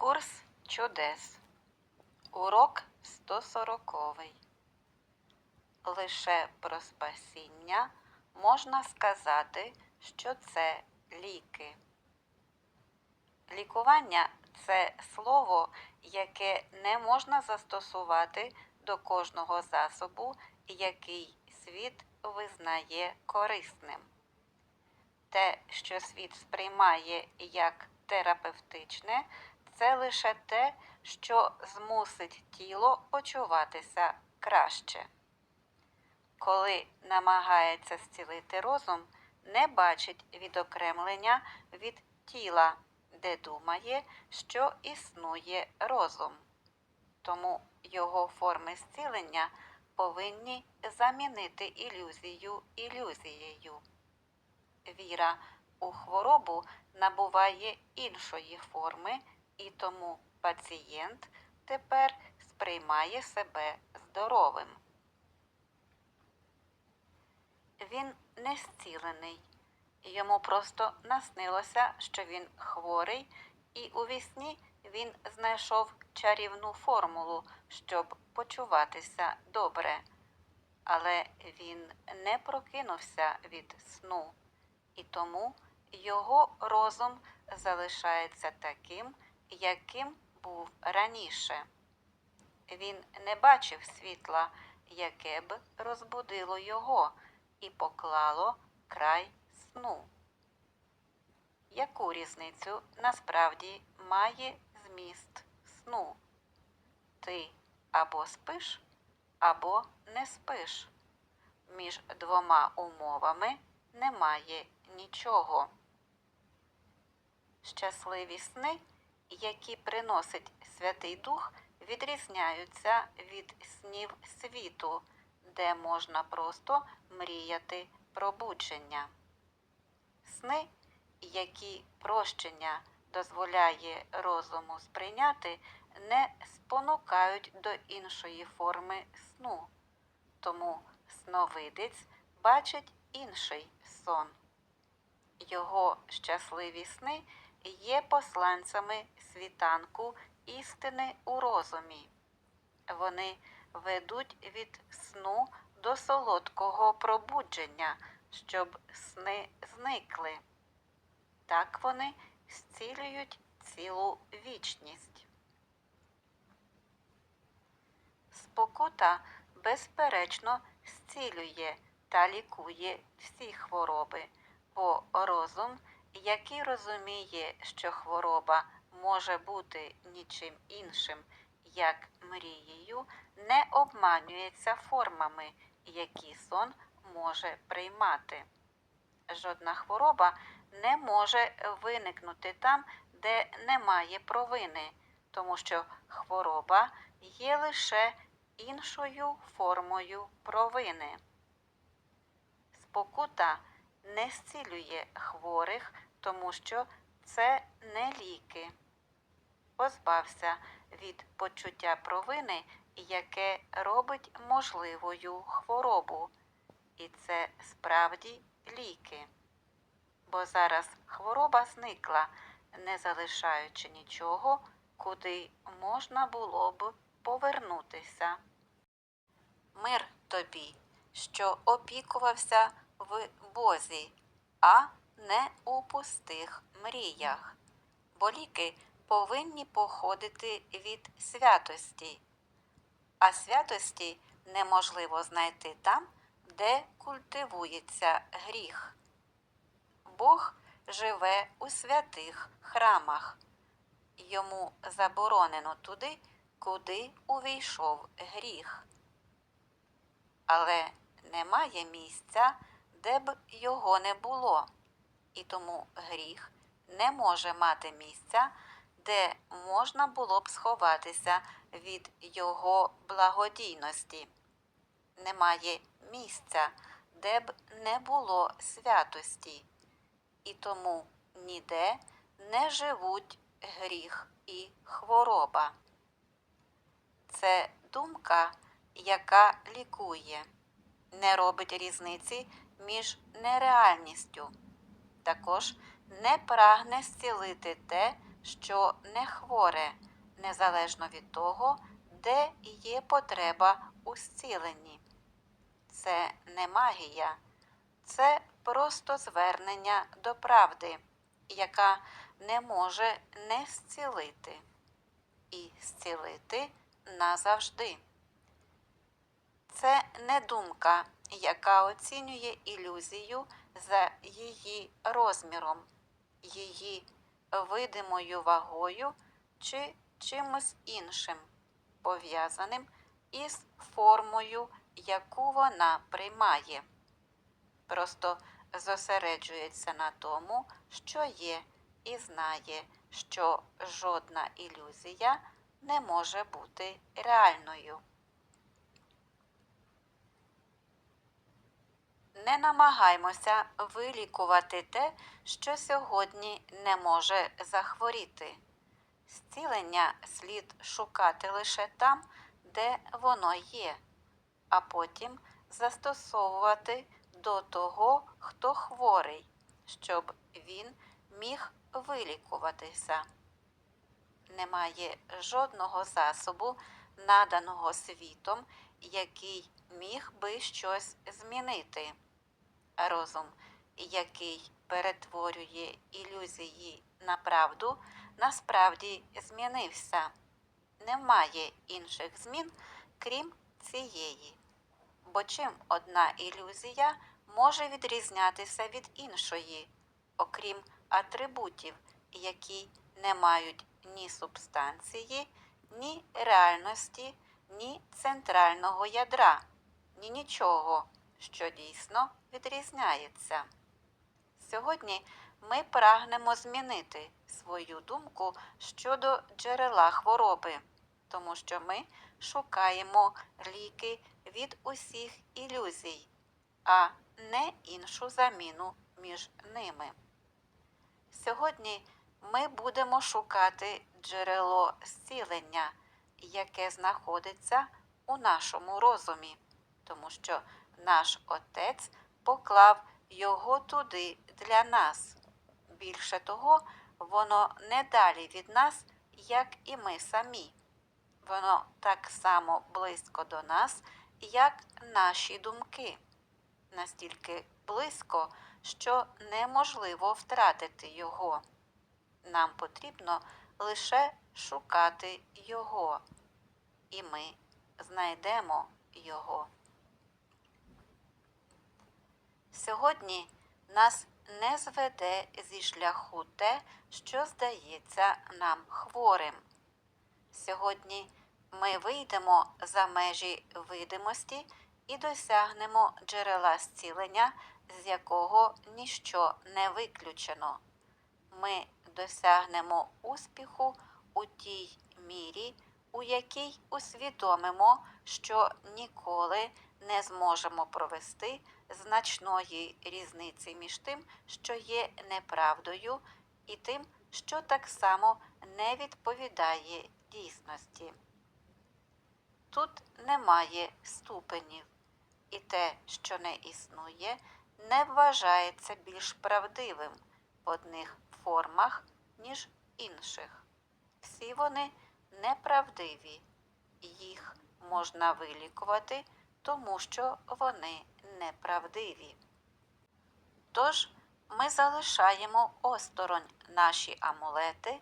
Курс чудес. Урок 140. Лише про спасіння можна сказати, що це ліки. Лікування це слово, яке не можна застосувати до кожного засобу, який світ визнає корисним. Те, що світ сприймає як терапевтичне, це лише те, що змусить тіло почуватися краще. Коли намагається зцілити розум, не бачить відокремлення від тіла, де думає, що існує розум. Тому його форми зцілення повинні замінити ілюзію ілюзією. Віра у хворобу набуває іншої форми, і тому пацієнт тепер сприймає себе здоровим. Він не зцілений. Йому просто наснилося, що він хворий, і у вісні він знайшов чарівну формулу, щоб почуватися добре. Але він не прокинувся від сну, і тому його розум залишається таким, яким був раніше. Він не бачив світла, яке б розбудило його і поклало край сну. Яку різницю насправді має зміст сну? Ти або спиш, або не спиш. Між двома умовами немає нічого. Щасливі сни, які приносить Святий Дух, відрізняються від снів світу, де можна просто мріяти пробудження. Сни, які прощення дозволяє розуму сприйняти, не спонукають до іншої форми сну, тому сновидець бачить інший сон. Його щасливі сни є посланцями світанку істини у розумі. Вони ведуть від сну до солодкого пробудження, щоб сни зникли. Так вони зцілюють цілу вічність. Спокута, безперечно, зцілює та лікує всі хвороби, бо розум, який розуміє, що хвороба може бути нічим іншим, як мрією, не обманюється формами, які сон може приймати. Жодна хвороба не може виникнути там, де немає провини, тому що хвороба є лише іншою формою провини. Спокута не зцілює хворих, тому що це не ліки. Позбався від почуття провини, яке робить можливою хворобу. І це справді ліки. Бо зараз хвороба зникла, не залишаючи нічого, куди можна було б повернутися. Мир тобі, що опікувався в Бозі, а не у пустих мріях. Бо ліки повинні походити від святості, а святості неможливо знайти там, де культивується гріх. Бог живе у святих храмах. Йому заборонено туди, куди увійшов гріх. Але немає місця, де б його не було, і тому гріх не може мати місця, де можна було б сховатися від його благодійності. Немає місця, де б не було святості, і тому ніде не живуть гріх і хвороба. Це думка, яка лікує, не робить різниці між нереальністю. Також не прагне зцілити те, що не хворе, незалежно від того, де є потреба у зціленні. Це не магія, це просто звернення до правди, яка не може не зцілити і зцілити назавжди. Це не думка, яка оцінює ілюзію за її розміром, її видимою вагою чи чимось іншим, пов'язаним із формою, яку вона приймає. Просто зосереджується на тому, що є, і знає, що жодна ілюзія не може бути реальною. Не намагаймося вилікувати те, що сьогодні не може захворіти. Зцілення слід шукати лише там, де воно є, а потім застосовувати до того, хто хворий, щоб він міг вилікуватися. Немає жодного засобу, наданого світом, який міг би щось змінити. Розум, який перетворює ілюзії на правду, насправді змінився. Немає інших змін, крім цієї. Бо чим одна ілюзія може відрізнятися від іншої, окрім атрибутів, які не мають ні субстанції, ні реальності, ні центрального ядра, ні нічого, що дійсно відрізняється. Сьогодні ми прагнемо змінити свою думку щодо джерела хвороби, тому що ми шукаємо ліки від усіх ілюзій, а не іншу заміну між ними. Сьогодні ми будемо шукати джерело зцілення, яке знаходиться у нашому розумі, тому що наш Отець поклав його туди для нас. Більше того, воно не далі від нас, як і ми самі. Воно так само близько до нас, як наші думки, настільки близько, що неможливо втратити його. Нам потрібно лише шукати його, і ми знайдемо його. Сьогодні нас не зведе зі шляху те, що здається нам хворим. Сьогодні ми вийдемо за межі видимості і досягнемо джерела зцілення, з якого ніщо не виключено. Ми досягнемо успіху у тій мірі, у якій усвідомимо, що ніколи не зможемо провести значної різниці між тим, що є неправдою, і тим, що так само не відповідає дійсності. Тут немає ступенів, і те, що не існує, не вважається більш правдивим в одних формах, ніж інших. Всі вони неправдиві, їх можна вилікувати, тому що вони неправдиві. Тож ми залишаємо осторонь наші амулети,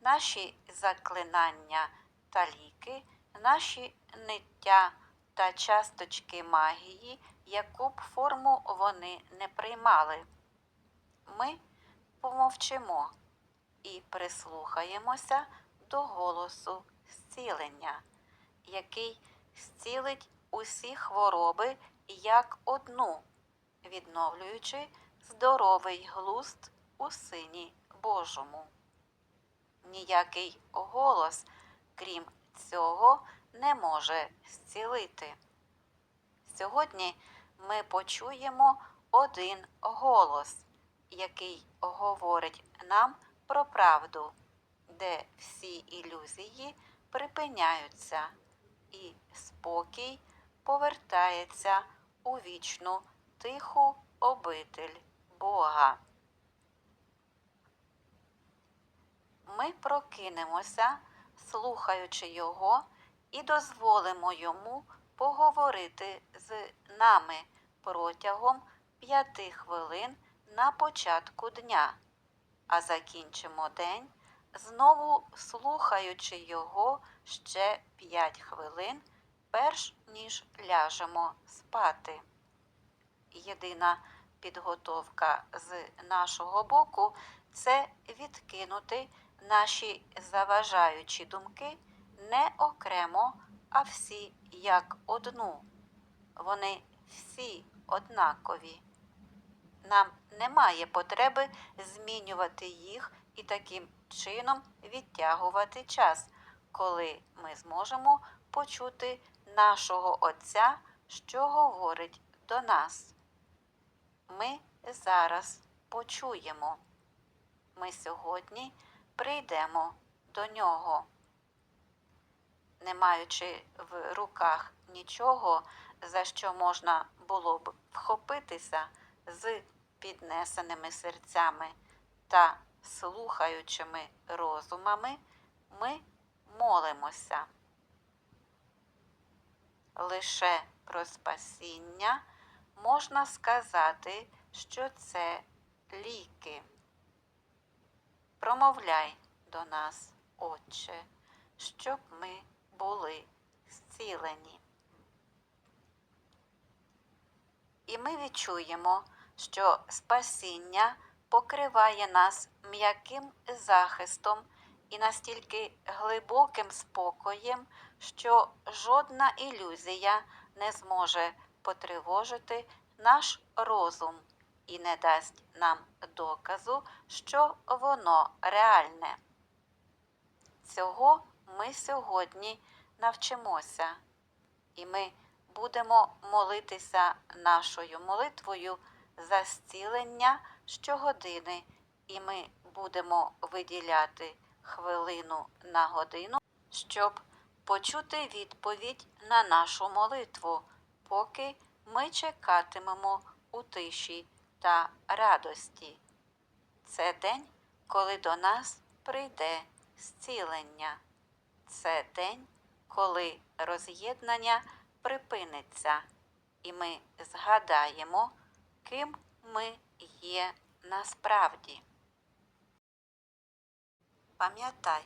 наші заклинання та ліки, наші ниття та часточки магії, яку б форму вони не приймали. Ми помовчимо і прислухаємося до голосу зцілення, який зцілить усі хвороби як одну, відновлюючи здоровий глузд у Сині Божому. Ніякий голос, крім цього, не може зцілити. Сьогодні ми почуємо один голос, який говорить нам про правду, де всі ілюзії припиняються, і спокій повертається у вічну тиху обитель Бога. ми прокинемося, слухаючи його, і дозволимо йому поговорити з нами протягом п'яти хвилин на початку дня, а закінчимо день, знову слухаючи його ще п'ять хвилин, перш ніж ляжемо спати. Єдина підготовка з нашого боку це відкинути наші заважаючі думки не окремо, а всі як одну. Вони всі однакові. Нам немає потреби змінювати їх і таким чином відтягувати час, коли ми зможемо почути нашого Отця, що говорить до нас. Ми зараз почуємо. Ми сьогодні прийдемо до нього. Не маючи в руках нічого, за що можна було б вхопитися з піднесеними серцями та слухаючими розумами, ми молимося. Лише про спасіння можна сказати, що це ліки. Промовляй до нас, Отче, щоб ми були зцілені. І ми відчуємо, що спасіння покриває нас м'яким захистом і настільки глибоким спокоєм, що жодна ілюзія не зможе потривожити наш розум і не дасть нам доказу, що воно реальне. Цього ми сьогодні навчимося, і ми будемо молитися нашою молитвою за зцілення щогодини, і ми будемо виділяти хвилину на годину, щоб почути відповідь на нашу молитву, поки ми чекатимемо у тиші та радості. Це день, коли до нас прийде зцілення. Це день, коли роз'єднання припиниться, і ми згадаємо, ким ми є насправді. Пам'ятай,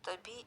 тобі